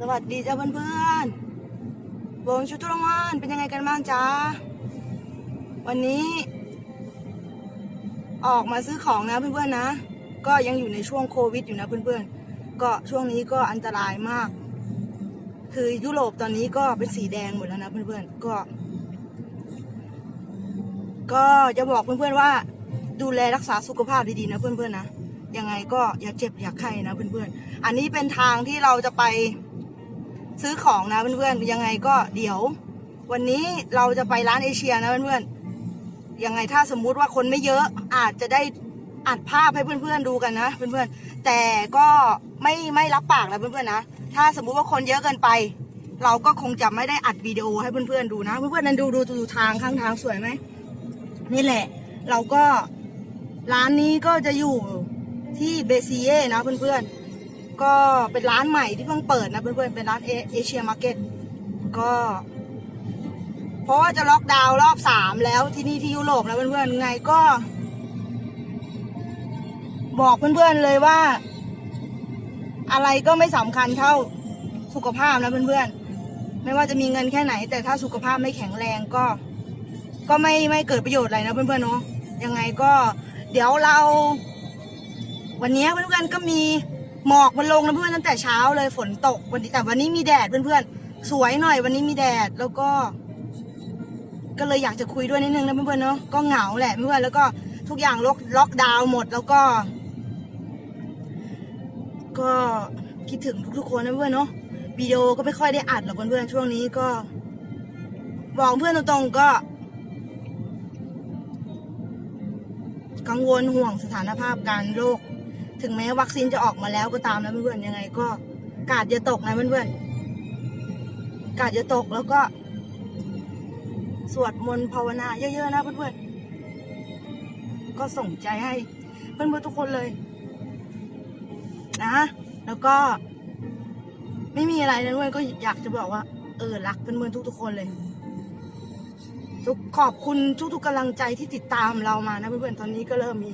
สวัสดีจ้าเพื่อนๆวงชุตุรมานเป็นยังไงกันบ้างจ้าวันนี้ ออกมาซื้อของนะเพื่อนๆนะ ก็ยังอยู่ในช่วงโควิดอยู่นะเพื่อนๆ ก็ช่วงนี้ก็อันตรายมาก คือยุโรปตอนนี้ก็เป็นสีแดงหมดแล้วนะเพื่อนๆ ก็ ก็จะบอกเพื่อนๆว่า ดูแลรักษาสุขภาพดีๆนะเพื่อนๆนะยังไงก็อย่าเจ็บอย่าไข้นะเพื่อนๆ อันนี้เป็นทางที่เราจะไป ซื้อของนะเพื่อนๆยังไงก็เดี๋ยว วันนี้เราจะไปร้านเอเชียนะเพื่อนๆยังไงถ้าสมมุติว่าคนไม่เยอะอาจจะได้อัดภาพให้เพื่อนๆดูกันนะเพื่อนๆแต่ก็ไม่ไม่รับปากนะเพื่อนๆนะถ้าสมมุติว่าคนเยอะเกินไป เราก็คงจะไม่ได้อัดวิดีโอให้เพื่อนๆดูนะเพื่อนๆนั้นดูดูดูทางข้างทางสวยไหมนี่แหละ เราก็ร้านนี้ก็จะอยู่ที่เบซีเย่นะเพื่อนๆ ก็เป็นร้านใหม่ที่เพิ่งเปิดนะเพื่อนๆเป็นร้านเอเชียมาร์เก็ตก็ เพราะว่าจะล็อกดาวน์รอบสามแล้วที่นี่ที่ยุโรปนะเพื่อนๆไงก็ บอกเพื่อนๆเลยว่า อะไรก็ไม่สำคัญเท่าสุขภาพนะเพื่อนๆไม่ว่าจะมีเงินแค่ไหน แต่ถ้าสุขภาพไม่แข็งแรงก็ ก็ไม่ไม่เกิดประโยชน์อะไรนะเพื่อนๆเนาะยังไงก็ เดี๋ยวเรา วันนี้เพื่อนๆก็มี หมอกมันลงนะเพื่อนตั้งแต่เช้าเลยฝนตกวันนี้แต่วันนี้มีแดดเพื่อนๆ สวยหน่อยวันนี้มีแดดแล้วก็ ก็เลยอยากจะคุยด้วยนิดนึงนะเพื่อนๆเนาะก็เหงาแหละเพื่อนแล้วก็ทุกอย่างล็อกล็อกดาวน์หมดแล้วก็ ก็คิดถึงทุกๆคนนะเพื่อนเนาะวิดีโอก็ไม่ค่อยได้อัดหรอกเพื่อนๆช่วงนี้ก็บอกเพื่อนตรงๆก็ กังวลห่วงสถานภาพการโรค ถึงแม้วัคซีนจะออกมาแล้วก็ตามนะเพื่อนๆยังไงก็ กาดอย่าตกนะเพื่อนๆกาดอย่าตกแล้วก็ สวดมนต์ภาวนาเยอะๆนะเพื่อนๆก็ส่งใจให้ เพื่อนๆทุกคนเลย นะแล้วก็ ไม่มีอะไรนะเพื่อนก็อยากจะบอกว่า เออรักเพื่อนๆทุกๆคนเลยทุกขอบคุณทุกๆกำลังใจที่ติดตามเรามานะเพื่อนๆตอนนี้ก็เริ่มมี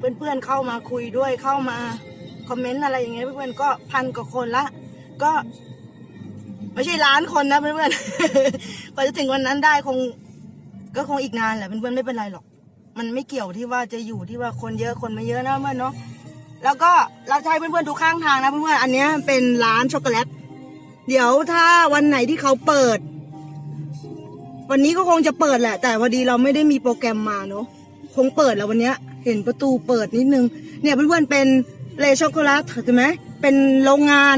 เพื่อนๆเข้ามาคุยด้วยเข้ามาคอมเมนต์อะไรอย่างเงี้ยเพื่อนๆก็พันกว่าคนละ ก็ไม่ใช่ล้านคนนะเพื่อนๆกว่าจะถึงวันนั้นได้คง ก็คงอีกนานแหละเพื่อนๆไม่เป็นไรหรอก มันไม่เกี่ยวที่ว่าจะอยู่ที่ว่าคนเยอะคนไม่เยอะนะเพื่อนเนาะแล้วก็เราให้เพื่อนๆดูข้างทางนะเพื่อนๆอันเนี้ยเป็นร้านช็อกโกแลตเดี๋ยวถ้าวันไหนที่เขาเปิด วันนี้ก็คงจะเปิดแหละ แต่พอดีเราไม่ได้มีโปรแกรมมาเนอะคงเปิดแล้ววันเนี้ย เห็นประตูเปิดนิดนึง เนี่ยเพื่อนๆเป็นเลช็อกโกแลตใช่ไหมเป็นโรงงาน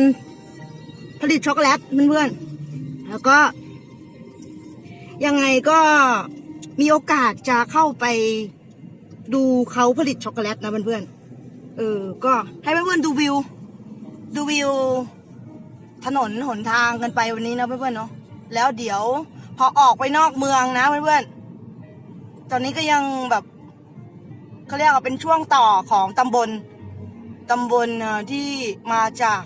ผลิตช็อกโกแลตเพื่อนๆแล้วก็ ยังไงก็มีโอกาสจะเข้าไปดูเขาผลิตช็อกโกแลตนะเพื่อนๆเออ ก็ให้เพื่อนๆดูวิว ดูวิว ถนนหนทางกันไปวันนี้นะเพื่อนๆเนาะแล้วเดี๋ยวพอออกไปนอกเมืองนะเพื่อนๆตอนนี้ก็ยังแบบ เขาเรียกว่าเป็นช่วงต่อของตำบลตำบลที่มาจาก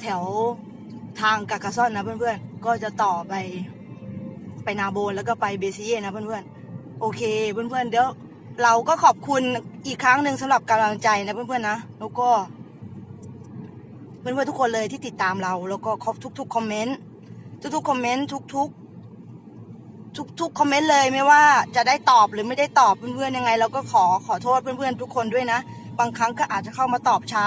แถวทางกากาซ่อนนะเพื่อนๆ ก็จะต่อไป ไปนาโบนแล้วก็ไปเบซิเย่นะเพื่อนๆ โอเคเพื่อนๆ เดี๋ยวเราก็ขอบคุณอีกครั้งหนึ่งสำหรับกำลังใจนะเพื่อนๆนะ แล้วก็ เพื่อนๆทุกคนเลยที่ติดตามเรา แล้วก็ทุกๆคอมเมนต์ทุกๆคอมเมนต์ทุก ๆทุกคอมเมนต์เลยไม่ว่าจะได้ตอบหรือไม่ได้ตอบเพื่อนๆยังไง เราก็ขอขอโทษเพื่อนๆทุกคนด้วยนะ บางครั้งก็อาจจะเข้ามาตอบช้า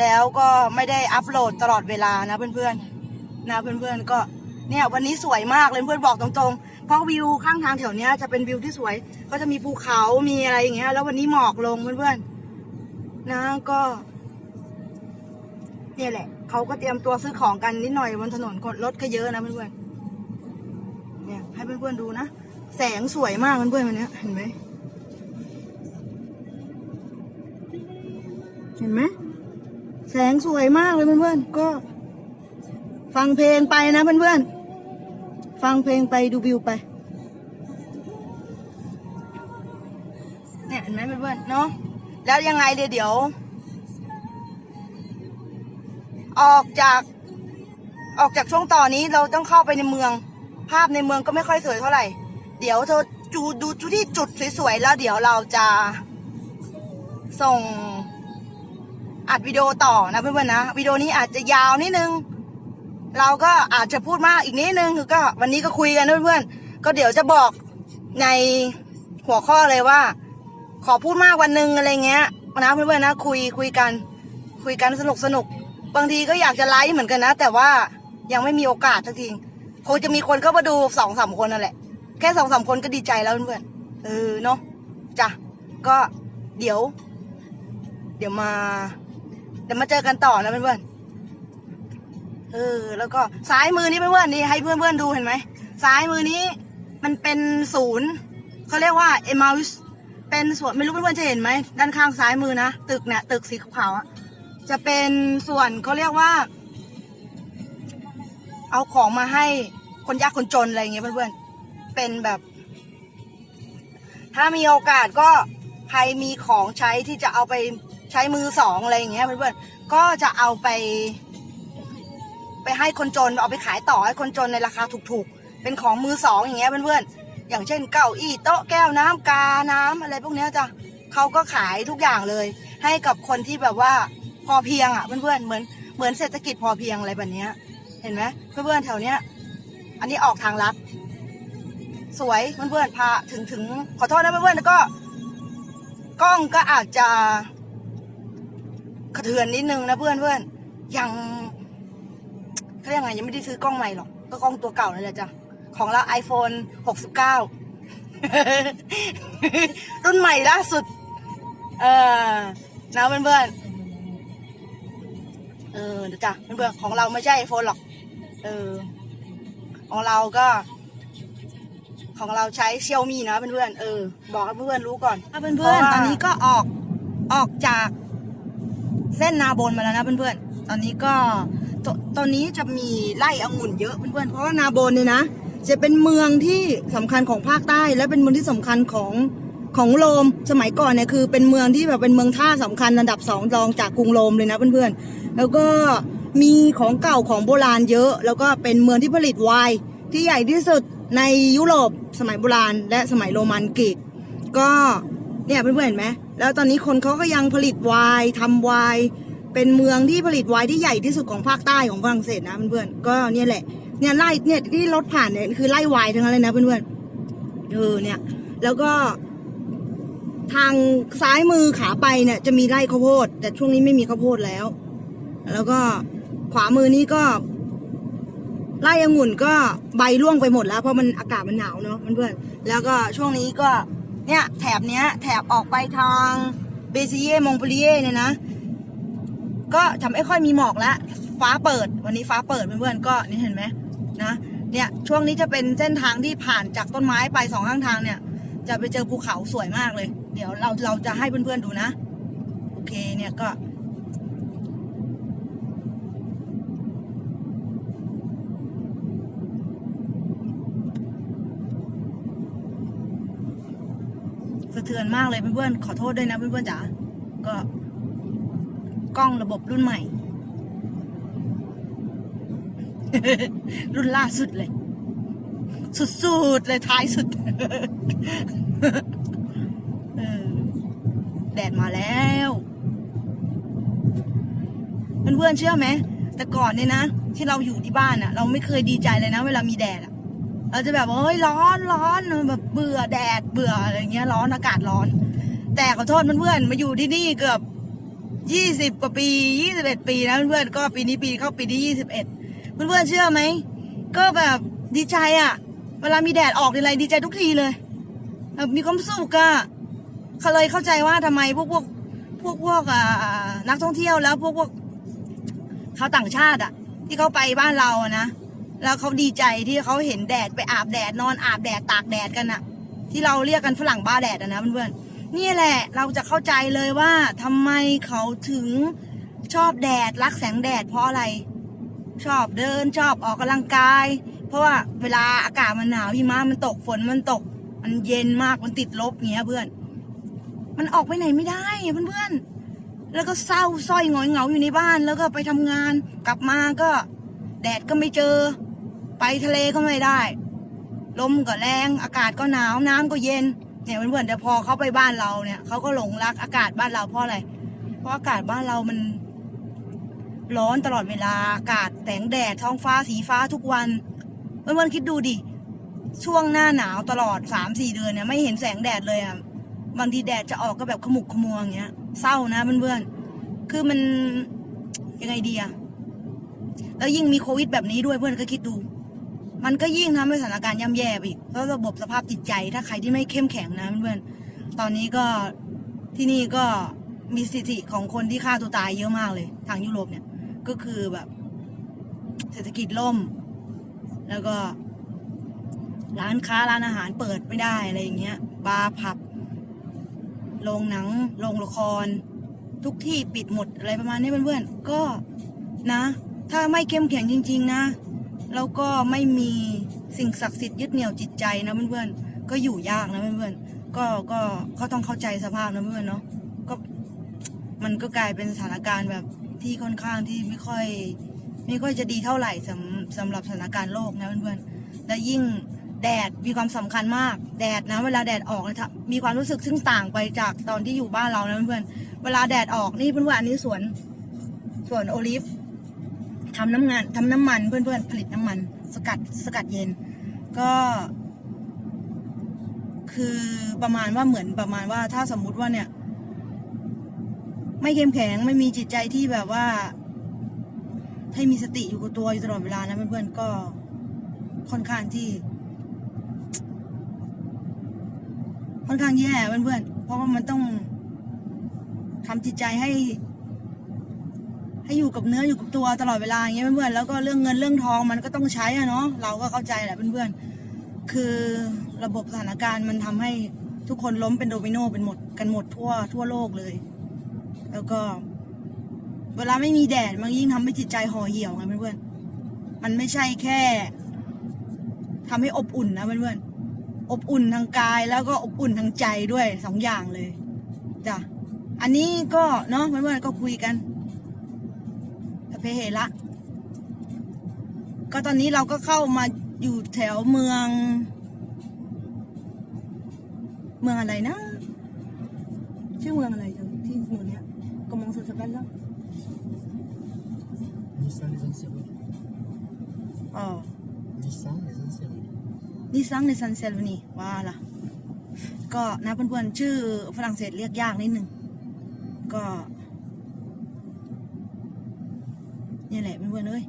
แล้วก็ไม่ได้อัปโหลดตลอดเวลานะเพื่อนๆนะเพื่อนๆก็เนี่ยวันนี้สวยมากเลยเพื่อนบอกตรงๆ เพราะวิวข้างทางแถวเนี้ยจะเป็นวิวที่สวย ก็จะมีภูเขามีอะไรอย่างเงี้ย แล้ววันนี้หมอกลงเพื่อนๆนะก็เนี่ยแหละเขาก็เตรียมตัวซื้อของกันนิดหน่อยบนถนนรถก็เยอะนะเพื่อนๆ ให้เพื่อนๆดูนะ แสงสวยมากเพื่อนๆวันนี้เห็นไหมเห็นไหมแสงสวยมากเลยเพื่อนๆก็ฟังเพลงไปนะเพื่อนๆฟังเพลงไปดูวิวไปเนี่ยเห็นไหมเพื่อนๆเนาะแล้วยังไงเดี๋ยวเดี๋ยวออกจากออกจากช่วงต่อนี้เราต้องเข้าไปในเมือง ภาพในเมืองก็ไม่ค่อยสวยเท่าไหร่ เดี๋ยวเธอดูดูจุดที่จุดสวยๆแล้วเดี๋ยวเราจะส่งอัดวิดีโอต่อนะเพื่อนๆนะวิดีโอนี้อาจจะยาวนิดนึง เราก็อาจจะพูดมากอีกนิดนึงคือก็วันนี้ก็คุยกันเพื่อนๆก็เดี๋ยวจะบอกในหัวข้อเลยว่า ขอพูดมากวันหนึ่งอะไรเงี้ยนะเพื่อนๆนะคุยคุยกัน คุยกันสนุกสนุกบางทีก็อยากจะไลฟ์เหมือนกันนะ แต่ว่ายังไม่มีโอกาสสักที คงจะมีคนเข้ามาดูสองสามคนนั่นแหละ แค่สองสามคนก็ดีใจแล้วเพื่อนเออเนาะจ้ะก็เดี๋ยว เดี๋ยวมาเดี๋ยวมาเจอกันต่อนะเพื่อนเออ แล้วก็ซ้ายมือนี้เพื่อนๆนี่ให้เพื่อนๆดูเห็นไหมซ้ายมือนี้มันเป็นศูนย์เขาเรียกว่าเอมา s เป็นส่วนไม่รู้เพื่อนๆจะเห็นไหมด้านข้างซ้ายมือนะตึกเนี่ยตึกสีขาวๆอะจะเป็นส่วนเขาเรียกว่า เอาของมาให้คนยากคนจนอะไรอย่างเงี้ยเพื่อนๆ เป็นแบบ ถ้ามีโอกาสก็ใครมีของใช้ที่จะเอาไปใช้มือสองอะไรอย่างเงี้ยเพื่อนๆ ก็จะเอาไป ไปให้คนจนเอาไปขายต่อให้คนจนในราคาถูกๆ เป็นของมือสองอย่างเงี้ยเพื่อนๆ อย่างเช่นเก้าอี้โต๊ะแก้วน้ำกาน้ำอะไรพวกเนี้ยจ้ะเขาก็ขายทุกอย่างเลย ให้กับคนที่แบบว่าพอเพียงอะเพื่อนๆ เหมือนเหมือนเศรษฐกิจพอเพียงอะไรแบบเนี้ย เห็นไหมเพื่อนๆแถวเนี้ย อันนี้ออกทางลัด สวยเพื่อนๆพาถึงถึงขอโทษนะเพื่อนๆแล้วก็ กล้องก็อาจจะกระเทือนนิดนึงนะเพื่อนเพื่อนๆยังเขาเรียกไงยังไม่ได้ซื้อกล้องใหม่หรอก ก็กล้องตัวเก่านั่นแหละจ้ะ ของเรา iPhone 69 รุ่นใหม่ล่าสุด เออนะเพื่อนๆเออเดี๋ยวจ้ะเพื่อนๆของเราไม่ใช่ iPhone หรอก เออ ของเราก็ ของเราใช้เซี่ยวมีนะเพื่อนๆเออ บอกให้เพื่อนๆรู้ก่อนถ้าเพื่อนๆตอนนี้ก็ออกออกจากเส้นนาบนมาแล้วนะเพื่อนๆ ตอนนี้ก็ตตอนนี้จะมีไร่องุ่นเยอะเพื่อนๆ เพราะว่านาบนเนี่ยนะ จะเป็นเมืองที่สำคัญของภาคใต้ และเป็นเมืองที่สำคัญของของโรม สมัยก่อนเนี่ยคือเป็นเมืองที่แบบเป็นเมืองท่าสำคัญอันดับสองรองจากกรุงโรมเลยนะเพื่อนๆ แล้วก็ มีของเก่าของโบราณเยอะ แล้วก็เป็นเมืองที่ผลิตไวน์ที่ใหญ่ที่สุดในยุโรปสมัยโบราณ และสมัยโรมันกรีกก็เนี่ยเพื่อนๆเห็นไหมแล้วตอนนี้คนเขาก็ยังผลิตไวน์ทำไวน์เป็นเมืองที่ผลิตไวน์ที่ใหญ่ที่สุดของภาคใต้ของฝรั่งเศสนะเพื่อนๆก็เนี่ยแหละเนี่ยไล่เนี่ยที่รถผ่านเนี่ยคือไล่ไวน์ทั้งนั้นเลยนะเพื่อนๆเออเนี่ย แล้วก็ ทางซ้ายมือขาไปเนี่ย จะมีไร่ข้าวโพด แต่ช่วงนี้ไม่มีข้าวโพดแล้ว แล้วก็ ขวามือนี่ก็ไร่องุ่นก็ใบร่วงไปหมดแล้ว เพราะมันอากาศมันหนาวเนาะเพื่อนๆแล้วก็ช่วงนี้ก็เนี่ยแถบเนี้ย แถบออกไปทางเบซิเย่มงปลีเย่เนี่ยนะ ก็จะไม่ค่อยมีหมอกแล้วฟ้าเปิด วันนี้ฟ้าเปิดเพื่อนๆก็นี่เห็นไหมนะเนี่ยช่วงนี้จะเป็นเส้นทางที่ผ่านจากต้นไม้ไปสองข้างทางเนี่ย จะไปเจอภูเขาสวยมากเลย เดี๋ยวเราเราจะให้เพื่อนๆดูนะ โอเคเนี่ยก็ ทือนมากเลยเพื่อนๆขอโทษด้วยนะเพื่อนๆจ๋าก็กล้องระบบรุ่นใหม่ รุ่นล่าสุดเลย สุดๆเลยท้ายสุดแดดมาแล้วเพื่อนๆเชื่อไหมแต่ก่อนเนี่ยนะ ที่เราอยู่ที่บ้านอะเราไม่เคยดีใจเลยนะ เวลามีแดดอะ เราจะแบบว่าเฮ้ยร้อนร้อนแบบเบื่อแดดเบื่ออะไรเงี้ยร้อนอากาศร้อน แต่ขอโทษเพื่อนๆมาอยู่ที่นี่เกือบยี่สิบกว่าปียี่สิบเอ็ดปีนะเพื่อนๆก็ปีนี้ปีเข้าปีที่ยี่สิบเอ็ดเพื่อนๆเชื่อไหมก็แบบดีใจอะเวลามีแดดออกทีไรดีใจทุกทีเลยแบบมีความสุขอะเขาเลยเข้าใจว่าทำไมพวกพวกพวกพวกอ่านักท่องเที่ยวแล้วพวกพวกชาต่างชาติอะที่เขาไปบ้านเราอะนะ แล้วเขาดีใจที่เขาเห็นแดดไปอาบแดดนอนอาบแดดตากแดดกันอะที่เราเรียกกันฝรั่งบ้าแดดอะนะเพื่อนๆนี่แหละเราจะเข้าใจเลยว่าทำไมเขาถึงชอบแดดรักแสงแดดเพราะอะไร ชอบเดินชอบออกกำลังกาย เพราะว่าเวลาอากาศมันหนาวหิมะมันตกฝนมันตก มันเย็นมากมันติดลบเงี้ยเพื่อน มันออกไปไหนไม่ได้เพื่อนๆแล้วก็เศร้าสร้อยหงอยเหงาอยู่ในบ้านแล้วก็ไปทำงาน กลับมาก็แดดก็ไม่เจอ ไปทะเลก็ไม่ได้ ลมก็แรงอากาศก็หนาวน้ำก็เย็นเนี่ยเพื่อนๆแต่พอเขาไปบ้านเราเนี่ยเขาก็หลงรักอากาศบ้านเราเพราะอะไรเพราะอากาศบ้านเรามัน ร้อนตลอดเวลาอากาศแสงแดดท้องฟ้าสีฟ้าทุกวันเพื่อนๆคิดดูดิช่วงหน้าหนาวตลอดสามสี่เดือนเนี่ยไม่เห็นแสงแดดเลยอะบางทีแดดจะออกก็แบบขมุกขมัวอย่างเงี้ย เศร้านะเพื่อนๆคือมันยังไงดีอะแล้วยิ่งมีโควิดแบบนี้ด้วยเพื่อนก็คิดดู มันก็ยิ่งทำให้สถานการณ์ย่ำแย่ไปอีกแล้วระบบสภาพจิตใจ ถ้าใครที่ไม่เข้มแข็งนะเพื่อนๆตอนนี้ก็ที่นี่ก็มีสถิติของคนที่ฆ่าตัวตายเยอะมากเลย ทางยุโรปเนี่ย ก็คือแบบ เศรษฐกิจล่ม แล้วก็ ร้านค้าร้านอาหารเปิดไม่ได้อะไรอย่างเงี้ยบาร์ผับโรงหนังโรงละคร ทุกที่ปิดหมดอะไรประมาณนี้เพื่อนๆก็นะ ถ้าไม่เข้มแข็งจริง ๆ นะ แล้วก็ไม่มีสิ่งศักดิ์สิทธิ์ยึดเหนี่ยวจิตใจนะเพื่อนๆก็อยู่ยากนะเพื่อนๆก็ก็ก็ต้องเข้าใจสภาพนะเพื่อนๆเนาะก็มันก็กลายเป็นสถานการณ์แบบที่ค่อนข้างที่ไม่ค่อยไม่ค่อยจะดีเท่าไหร่สำสำหรับสถานการณ์โลกนะเพื่อนๆและยิ่งแดดมีความสำคัญมากแดดนะ เวลาแดดออกเลยมีความรู้สึกซึ่งต่างไปจากตอนที่อยู่บ้านเรานะเพื่อนๆเวลาแดดออกนี่เพื่อนๆอันนี้สวนสวนโอลิฟ ทำน้ำงานทำน้ำมันเพื่อนๆผลิตน้ำมัน สกัดสกัดเย็น ก็ คือประมาณว่าเหมือนประมาณว่าถ้าสมมุติว่าเนี่ย ไม่เข้มแข็งไม่มีจิตใจที่แบบว่า ให้มีสติอยู่กับตัวอยู่ตลอดเวลานะเพื่อนๆก็ค่อนข้างที่ ค่อนข้างแย่เพื่อนๆเพราะว่ามันต้องทำจิตใจให้ ให้อยู่กับเนื้ออยู่กับตัวตลอดเวลาอย่างเงี้ยเพื่อนๆแล้วก็เรื่องเงินเรื่องทองมันก็ต้องใช้อะเนาะเราก็เข้าใจแหละเพื่อนๆคือระบบสถานการณ์มันทำให้ทุกคนล้มเป็นโดมิโนเป็นหมดกันหมดทั่วทั่วโลกเลย แล้วก็ เวลาไม่มีแดดมันยิ่งทำให้จิตใจห่อเหี่ยวไงเพื่อนๆมันไม่ใช่แค่ทำให้อบอุ่นนะเพื่อนๆอบอุ่นทางกายแล้วก็อบอุ่นทางใจด้วยสองอย่างเลยจ้ะอันนี้ก็เนาะเพื่อนๆก็คุยกัน เพเหละก็ตอนนี้เราก็เข้ามาอยู่แถวเมือง เมืองอะไรนะ ชื่อเมืองอะไรที่อยู่เนี้ย Comment ça s'appelle là Nissan les Anciens. อ๋อ Nissan les Anciens. นิซังในซันเซลวานีว่าล่ะ ก็นะเพื่อนๆชื่อฝรั่งเศสเรียกยากนิดนึงก็ นี่แหละเพื่อนๆเอ้ย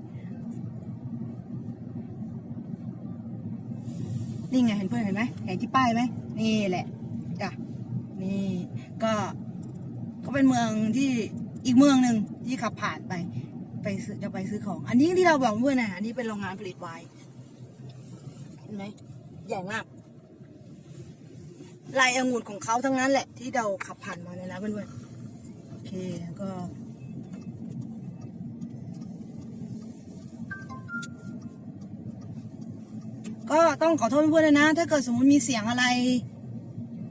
นี่ไงเห็นเพื่อนเห็นไหมเห็นที่ป้ายไหมนี่แหละจ้ะนี่ก็ก็เป็นเมืองที่อีกเมืองหนึ่งที่ขับผ่านไป ไปซื้อจะไปซื้อของ อันนี้ที่เราบอกเพื่อนนะอันนี้เป็นโรงงานผลิตไวน์เห็นไหมใหญ่มากลายองุ่นของเขาทั้งนั้นแหละที่เราขับผ่านมาเนี่ยนะเพื่อนๆโอเคก็ ก็ต้องขอโทษเพื่อนๆเลยนะ ถ้าเกิดสมมติมีเสียงอะไร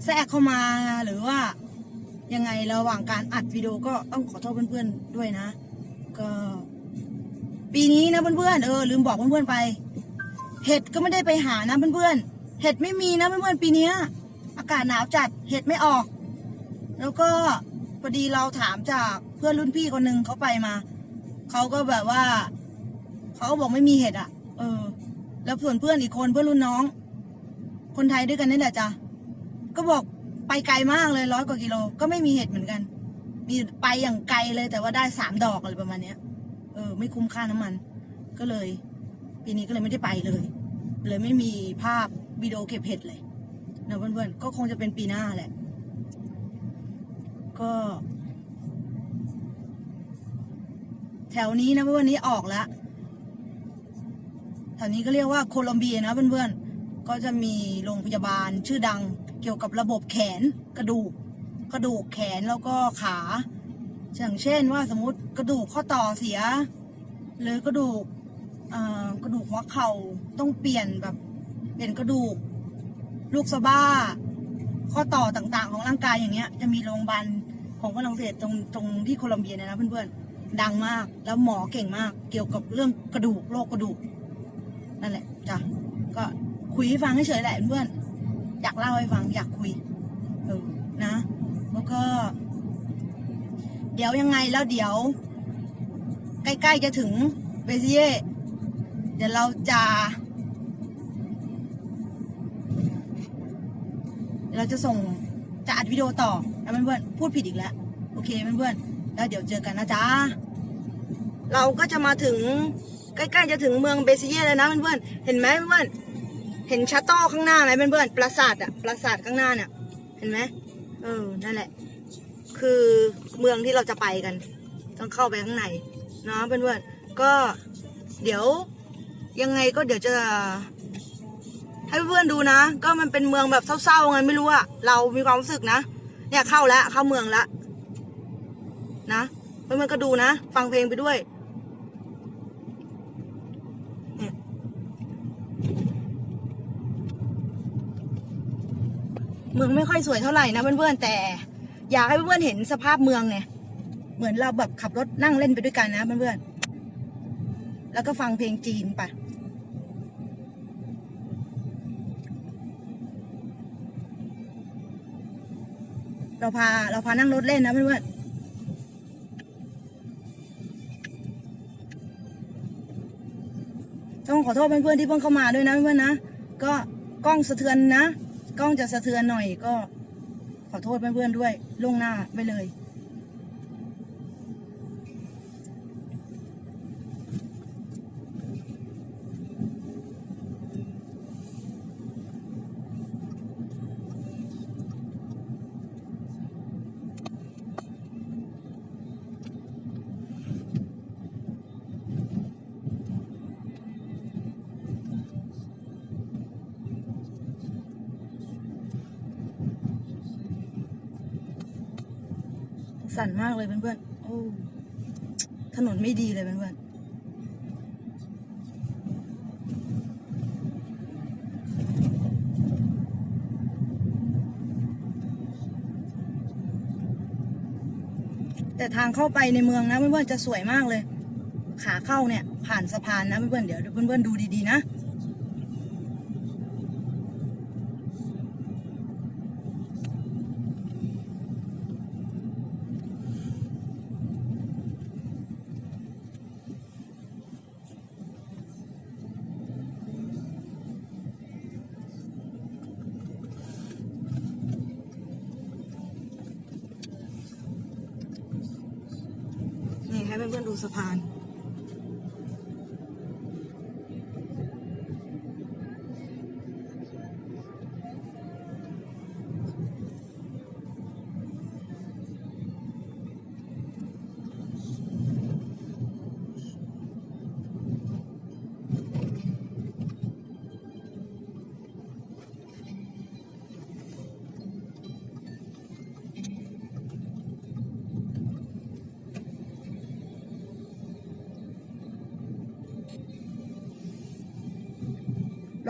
แทรกเข้ามาหรือว่ายังไงระหว่างการอัดวิดีโอก็ต้องขอโทษเพื่อนๆด้วยนะ ก็ ปีนี้นะเพื่อนๆเออลืมบอกเพื่อนๆไป เห็ดก็ไม่ได้ไปหานะเพื่อนๆเห็ดไม่มีนะเพื่อนๆปีนี้อากาศหนาวจัดเห็ดไม่ออก แล้วก็พอดีเราถามจากเพื่อนรุ่นพี่คนหนึ่งเขาไปมาเขาก็แบบว่าเขาบอกไม่มีเห็ดอะ แล้วส่วนเพื่อนอีกคนเพื่อนรุ่นน้อง คนไทยด้วยกันนี่แหละจ้ะก็บอกไปไกลมากเลยร้อยกว่ากิโลก็ไม่มีเห็ดเหมือนกัน มีไปอย่างไกลเลยแต่ว่าได้สามดอกอะไรประมาณเนี้ย เออ ไม่คุ้มค่าน้ำมัน ก็เลย ปีนี้ก็เลยไม่ได้ไปเลย เลยไม่มีภาพวิดีโอเก็บเห็ดเลยนะเพื่อนๆก็คงจะเป็นปีหน้าแหละ ก็ แถวนี้นะเพื่อนๆนี้ออกแล้ว ถวนี้ก็เรียกว่าโคลอมเบียนะเพื่อนๆ ก็จะมีโรงพยาบาลชื่อดังเกี่ยวกับระบบแขนกระดูก กระดูกแขนแล้วก็ขาอย่างเช่นว่าสมมติกระดูกข้อต่อเสีย หรือกระดูกกระดูกหัวเข่าต้องเปลี่ยนแบบเปลี่ยนกระดูก ลูกสะบ้า ข้อต่อต่างๆ ของร่างกายอย่างเงี้ย จะมีโรงพยาบาลของฝรั่งเศสตรงตรงที่โคลอมเบียเนี่ยนะเพื่อนๆดังมากแล้วหมอเก่งมากเกี่ยวกับเรื่องกระดูกโรคกระดูก นั่นแหละจ้ะก็คุยให้ฟังเฉยๆแหละเพื่อนอยากเล่าให้ฟังอยากคุยเออนะ แล้วก็ เดี๋ยวยังไงแล้วเดี๋ยว ใกล้ๆจะถึงเบซิเย่เดี๋ยวเราจะ เราจะส่งจะอัดวิดีโอต่อนะเพื่อนๆพูดผิดอีกแล้ว โอเคเพื่อนๆแล้วเดี๋ยวเจอกันนะจ๊ะ เราก็จะมาถึง ใกล้ๆจะถึงเมืองเบซิเย่แล้วนะเพื่อนๆเห็นไหมเพื่อนๆเห็นชาโต้ข้างหน้าไหมเพื่อนๆปราสาทอะปราสาทข้างหน้าเนี่ยเห็นไหมเออนั่นแหละ คือเมืองที่เราจะไปกัน ต้องเข้าไปข้างในเนาะเพื่อนๆก็เดี๋ยวยังไงก็เดี๋ยวจะ ให้เพื่อนๆดูนะ ก็มันเป็นเมืองแบบเศร้าๆไงไม่รู้อะเรามีความรู้สึกนะเนี่ยเข้าแล้วเข้าเมืองแล้วนะเพื่อนๆก็ดูนะ ฟังเพลงไปด้วย มืองไม่ค่อยสวยเท่าไหร่นะเพื่อนๆแต่อยากให้เพื่อนๆเห็นสภาพเมืองเนี่ยเหมือนเราแบบขับรถนั่งเล่นไปด้วยกันนะเพื่อนๆแล้วก็ฟังเพลงจีนไปเราพาเราพานั่งรถเล่นนะเพื่อนๆต้องขอโทษเพื่อนๆที่เพิ่งเข้ามาด้วยนะเพื่อนๆนะก็กล้องสะเทือนนะ กล้องจะสะเทือนหน่อยก็ขอโทษเพื่อนๆด้วยล่วงหน้าไปเลย สั่น มากเลยเพื่อนๆโอ้ถนนไม่ดีเลยเพื่อนๆแต่ทางเข้าไปในเมืองนะเพื่อนๆจะสวยมากเลย ขาเข้าเนี่ยผ่านสะพานนะเพื่อนๆเดี๋ยวเพื่อนๆดูดีๆนะ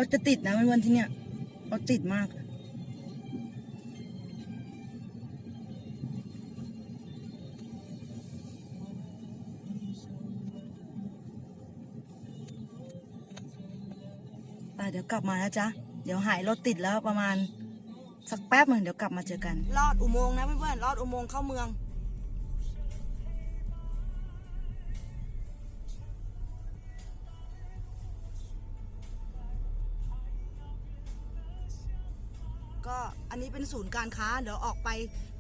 รถจะติดนะเพื่อนๆที่เนี่ยรถติดมาก เดี๋ยวกลับมานะจ๊ะเดี๋ยวหายรถติดแล้วประมาณสักแป๊บหนึ่งเดี๋ยวกลับมาเจอกัน ลอดอุโมงค์นะเพื่อนๆลอดอุโมงค์เข้าเมือง เป็นศูนย์การค้า เดี๋ยวออกไป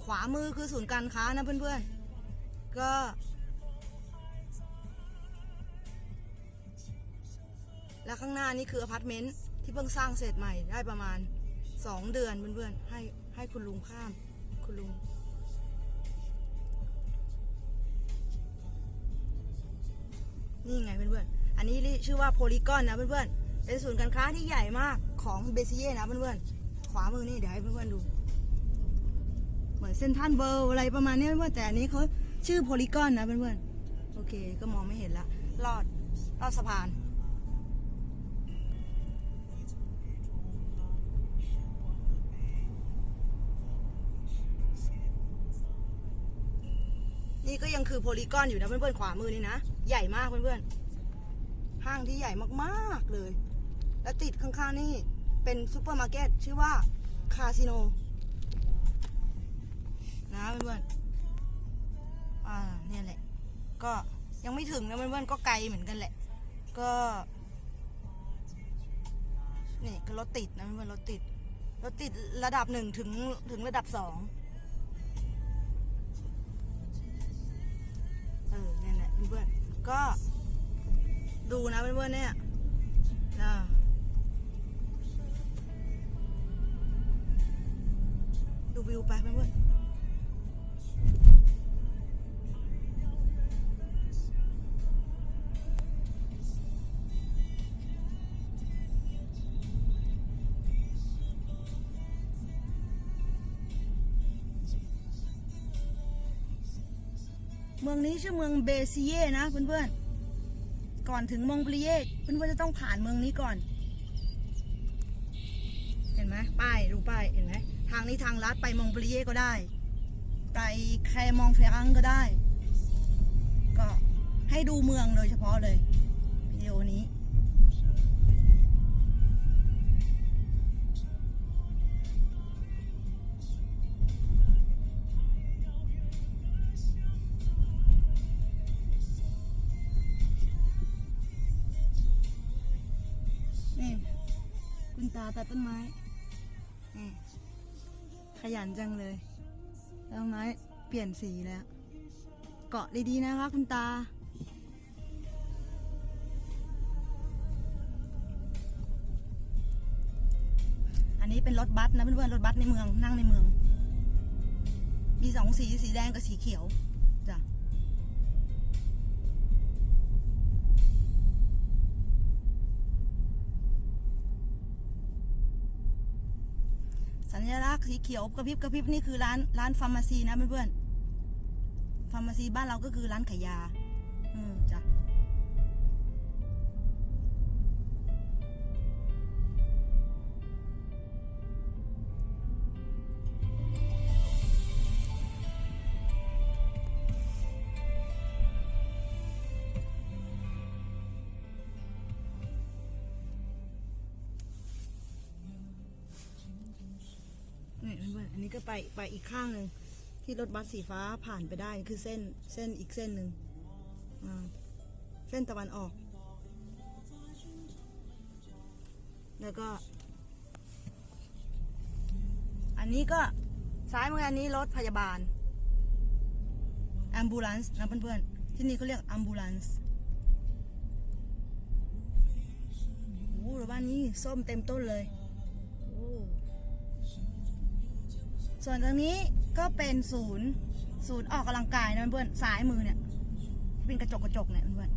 ขวามือคือศูนย์การค้านะเพื่อนๆ ก็แล้วข้างหน้านี่คืออพาร์ตเมนต์ที่เพิ่งสร้างเสร็จใหม่ได้ประมาณสองเดือนเพื่อนๆให้ให้คุณลุงข้ามคุณลุง นี่ไงเพื่อนๆ อันนี้ชื่อว่าโพลีกอนนะเพื่อนๆ เป็นศูนย์การค้าที่ใหญ่มากของเบซิเย่นะเพื่อนๆ ขวามือนี่เดี๋ยวให้เพื่อนๆดู เหมือนเซนทรันเวิลด์อะไรประมาณนี้เพื่อนแต่อันนี้เขาชื่อโพลีกอนนะเพื่อนๆ โอเค ก็มองไม่เห็นละ ลอด ลอดสะพาน นี่ก็ยังคือโพลีกอนอยู่นะเพื่อนๆ ขวามือนี่นะ ใหญ่มากเพื่อนๆ ห้างที่ใหญ่มากๆเลย และติดข้างๆนี่ เป็นซูเปอร์มาร์เก็ตชื่อว่าคาสิโนนะเพื่อนๆอ่าเนี่ยแหละ ก็ยังไม่ถึงนะเพื่อนๆก็ไกลเหมือนกันแหละ ก็นี่ก็รถติดนะเพื่อนๆรถติดรถติดระดับหนึ่งถึงถึงระดับสองเออเนี่ยแหละเพื่อนๆก็ดูนะเพื่อนๆเนี่ยนะ ดูวิวไปเพื่อนเมืองนี้ชื่อเมืองเบซิเย่นะเพื่อนๆ ก่อนถึงมองปลีเย่เพื่อนๆจะต้องผ่านเมืองนี้ก่อน เห็นไหมป้ายดูป้าย เห็นไหม ทางนี้ทางลัดไปมองปลีเย่ก็ได้ ไปแครมองเฟรังก็ได้ ก็ให้ดูเมืองโดยเฉพาะเลยวิดีโอนี้นี่คุณตาตัดต้นไม้ ขยันจังเลยต้นไม้เปลี่ยนสีแล้ว เกาะดีๆนะคะคุณตา อันนี้เป็นรถบัสนะเพื่อนๆรถบัสในเมืองนั่งในเมือง มีสองสีสีแดงกับสีเขียว สีเขียวกระพริบกระพริบนี่คือร้านร้านฟาร์มาซีนะเพื่อนๆฟาร์มาซีบ้านเราก็คือร้านขายยา อืมจ้ะ ไปไปอีกข้างหนึ่งที่รถบัสสีฟ้าผ่านไปได้คือเส้นเส้นอีกเส้นหนึ่งเส้นตะวันออก แล้วก็ อันนี้ก็ซ้ายมืออันนี้รถพยาบาล ambulance นะเพื่อนๆ ที่นี่เขาเรียก ambulance โอ้โหรถบ้านนี้ส้มเต็มต้นเลย ส่วนตรงนี้ก็เป็นศูนย์ ศูนย์ออกกำลังกายนะเพื่อนซ้ายมือเนี่ยที่เป็นกระจกกระจกเนี่ยเพื่อน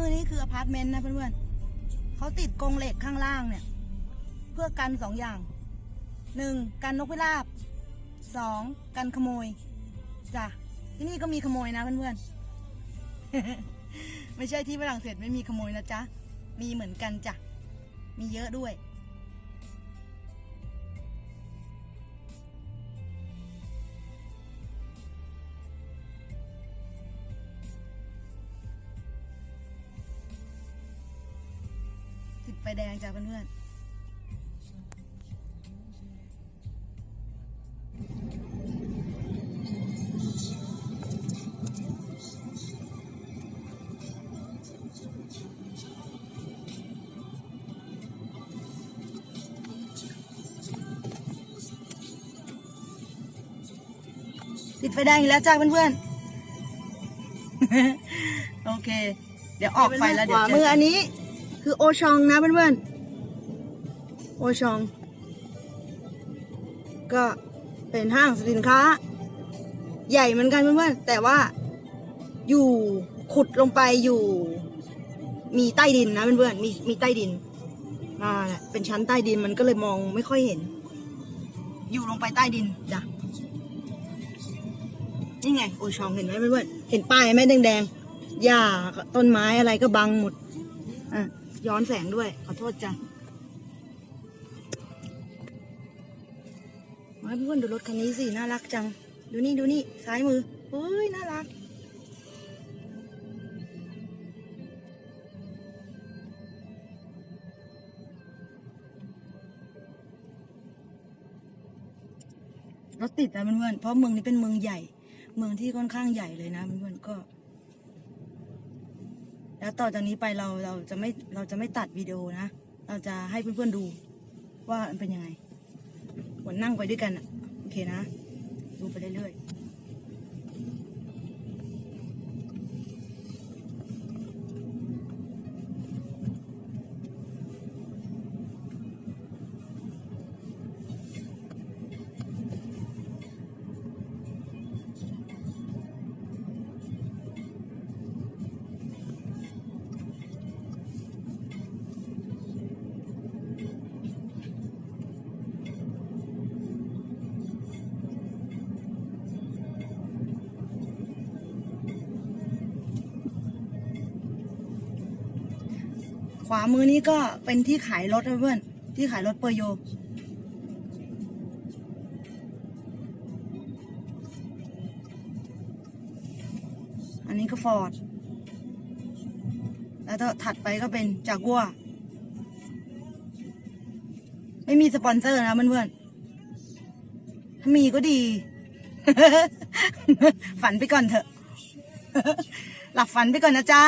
มือนี้คืออพาร์ตเมนต์นะเพื่อนๆเขาติดกรงเหล็กข้างล่างเนี่ย เพื่อกันสองอย่างหนึ่งกันนกพิราบสองกันขโมยจ้ะที่นี่ก็มีขโมยนะเพื่อนๆไม่ใช่ที่ฝรั่งเศสไม่มีขโมยนะจ๊ะมีเหมือนกันจ้ะมีเยอะด้วย ไฟแดงจ้ะเพื่อนๆติดไฟแดงอีกแล้วจ้าเพื่อนๆ โอเค เดี๋ยวออกไฟแล้วเดี๋ยวมืออันนี้ คือโอชองนะเพื่อนๆ โอชอง ก็เป็นห้างสินค้า ใหญ่เหมือนกันเพื่อนๆ แต่ว่าอยู่ขุดลงไปอยู่ มีใต้ดินนะเพื่อนๆ มีมีใต้ดินอ่าเป็นชั้นใต้ดินมันก็เลยมองไม่ค่อยเห็น อยู่ลงไปใต้ดินจ้ะนี่ไงโอชองเห็นไหมเพื่อนๆ เห็นป้ายไหมแดงๆหญ้าต้นไม้อะไรก็บังหมดอะ ย้อนแสงด้วย ขอโทษจ้ะมาเพื่อนดูรถคันนี้สิ น่ารักจัง ดูนี่ดูนี่ซ้ายมือเฮ้ย น่ารัก รถติดนะเพื่อนๆเพราะเมืองนี้เป็นเมืองใหญ่ เมืองที่ค่อนข้างใหญ่เลยนะเพื่อนๆก็ แล้วต่อจากนี้ไปเราเราจะไม่เราจะไม่ตัดวิดีโอนะ เราจะให้เพื่อนๆดูว่ามันเป็นยังไงเหมือนนั่งไปด้วยกันอะโอเคนะ ดูไปเรื่อยๆ ขวามือนี้ก็เป็นที่ขายรถเพื่อนที่ขายรถเปอร์โย อันนี้ก็ฟอร์ด แล้วก็ถัดไปก็เป็นจากัว ไม่มีสปอนเซอร์นะเพื่อนๆ ถ้ามีก็ดี ฝันไปก่อนเถอะ หลับฝันไปก่อนนะจ๊ะ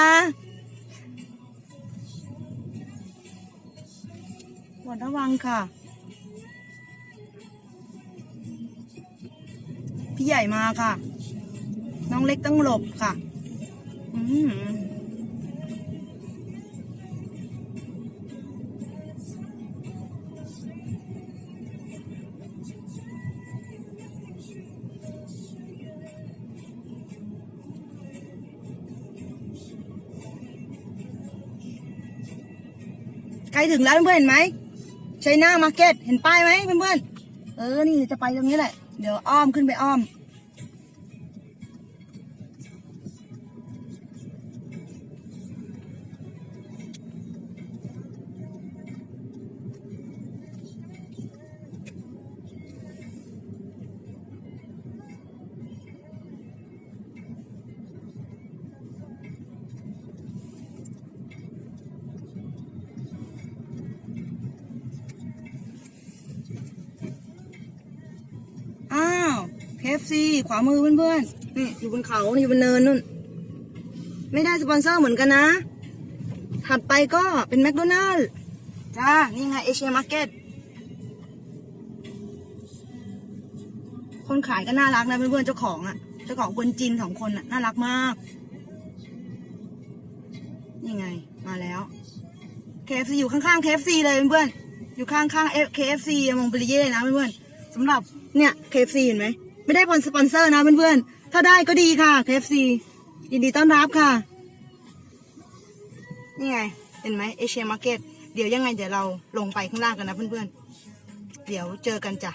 ระวังค่ะ พี่ใหญ่มาค่ะ น้องเล็กต้องหลบค่ะ อืมใกล้ถึงแล้วเพื่อนเห็นไหม ชัยนามาร์เก็ตเห็นป้ายไหมเพื่อนๆเออนี่จะไปตรงนี้แหละ เดี๋ยวอ้อมขึ้นไปอ้อม วามือเพื่อนๆนี่อยู่บนเขาอยู่บนเนินนู่น ไม่ได้สปอนเซอร์เหมือนกันนะ ถัดไปก็เป็นแมคโดนัลล์จ้า นี่ไงเอเชียมาร์เก็ต คนขายก็น่ารักนะเพื่อนๆเจ้าของอะเจ้าของคนจีนสองคนอะน่ารักมาก นี่ไงมาแล้ว KFC อยู่ข้างๆ KFC เลยเพื่อนๆอยู่ข้างๆ KFC มองเปรีเย่นะเพื่อนๆสำหรับเนี่ย KFC เห็นไหม ไม่ได้ผลสปอนเซอร์นะเพื่อนๆ ถ้าได้ก็ดีค่ะ KFC ยินดีต้อนรับค่ะ นี่ไง เห็นไหมเอเชียมาร์เก็ต เดี๋ยวยังไงเดี๋ยวเราลงไปข้างล่างกันนะเพื่อนๆ เดี๋ยวเจอกันจ้ะ